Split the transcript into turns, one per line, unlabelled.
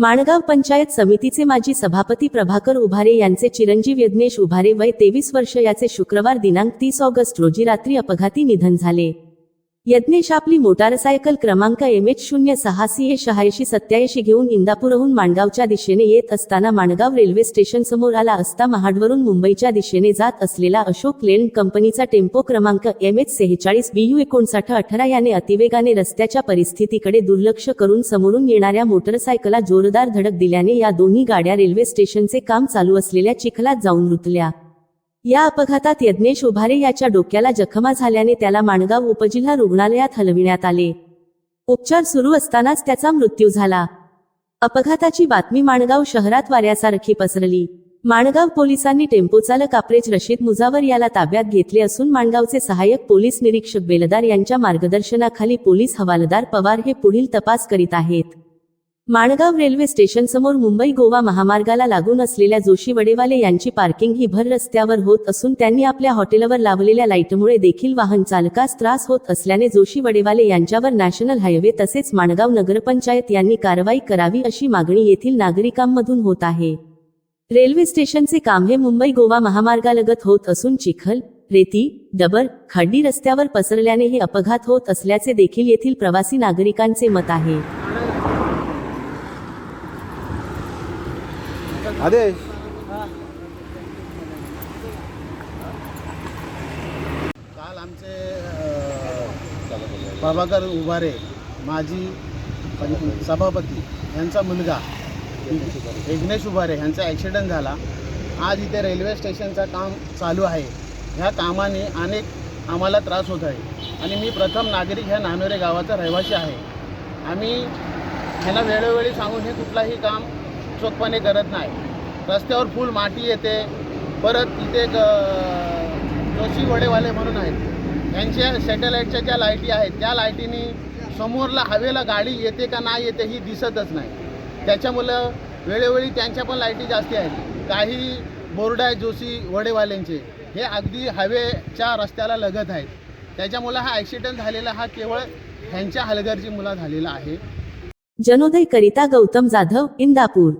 माणगाव पंचायत समितीचे माजी सभापती प्रभाकर उभारे यांचे चिरंजीव यज्ञेश उभारे वय तेवीस वर्ष याचे शुक्रवार दिनांक तीस ऑगस्ट रोजी रात्री अपघाती निधन झाले. यज्ञेश आपली मोटारसायकल क्रमांक एम एच शून्य सहा सी ए शहाऐंशी सत्याऐंशी घेऊन इंदापूरहून माणगावच्या दिशेने येत असताना माणगाव रेल्वे स्टेशन समोर आला असता महाडवरून मुंबईच्या दिशेने जात असलेला अशोक लेन कंपनीचा टेम्पो क्रमांक एम एच सेहेचाळीस बी यू एकोणसाठ अठरा याने अतिवेगाने रस्त्याच्या परिस्थितीकडे दुर्लक्ष करून समोरून येणाऱ्या मोटरसायकलला जोरदार धडक दिल्याने या दोन्ही गाड्या रेल्वे स्टेशनचे काम चालू असलेल्या चिखलात जाऊन रुतल्या. या अपघातात यज्ञेश उभारे याच्या डोक्याला जखमा झाल्याने त्याला माणगाव उपजिल्हा रुग्णालयात हलविण्यात आले. उपचार सुरू असतानाच त्याचा मृत्यू झाला. अपघाताची बातमी माणगाव शहरात वाऱ्यासारखी पसरली. माणगाव पोलिसांनी टेम्पोचालक आपरेज रशीद मुजावर याला ताब्यात घेतले असून माणगावचे सहाय्यक पोलीस निरीक्षक बेलदार यांच्या मार्गदर्शनाखाली पोलीस हवालदार पवार हे पुढील तपास करीत आहेत. माणगाव रेल्वे स्टेशन समोर मुंबई गोवा महामार्गाला लागून असलेल्या जोशी वडेवाले यांची पार्किंग ही भर रस्त्यावर होत असून त्यांनी आपल्या हॉटेलवर लावलेल्या लाईटमुळे देखील वाहन चालकास त्रास होत असल्याने जोशी वडेवाले यांच्यावर नॅशनल हायवे तसेच माणगाव नगरपंचायत यांनी कारवाई करावी अशी मागणी येथील नागरिकांमधून होत आहे. रेल्वे स्टेशनचे काम हे मुंबई गोवा महामार्गालगत होत असून चिखल रेती डबर खड्डी रस्त्यावर पसरल्याने हे अपघात होत असल्याचे देखील येथील प्रवासी नागरिकांचे मत आहे.
आदेश
काल आमचे अ, प्रभाकर उभारे माजी पं- सभापती यांचा मुलगा विघ्नेश उभारे यांचा ॲक्सिडेंट झाला. आज इथे रेल्वे स्टेशनचं काम चालू आहे. ह्या कामाने अनेक आम्हाला त्रास होत आहे. आणि मी प्रथम नागरिक ह्या नानोरे गावाचा रहिवासी आहे. आम्ही ह्यांना वेळोवेळी सांगून हे कुठलाही काम चोखपणे करत नाही. रस्त्यावर फुल माती येते. परत इथे जोशी वडेवाले म्हणून आहेत. त्यांच्या सॅटेलाईटच्या ज्या लाईटी आहेत त्या लाईटीनी समोरला हवेला गाडी येते का नाही येते ही दिसतच नाही. त्याच्यामुळं वेळोवेळी त्यांच्या पण लाईटी जास्ती आहेत. काही बोर्ड आहेत जोशी वडेवाल्यांचे हे अगदी हवेच्या रस्त्याला लगत आहेत. त्याच्यामुळं हा ॲक्सिडेंट झालेला हा केवळ ह्यांच्या हलगर्जी मुला झालेला आहे.
जनोदय करिता गौतम जाधव इंदापूर.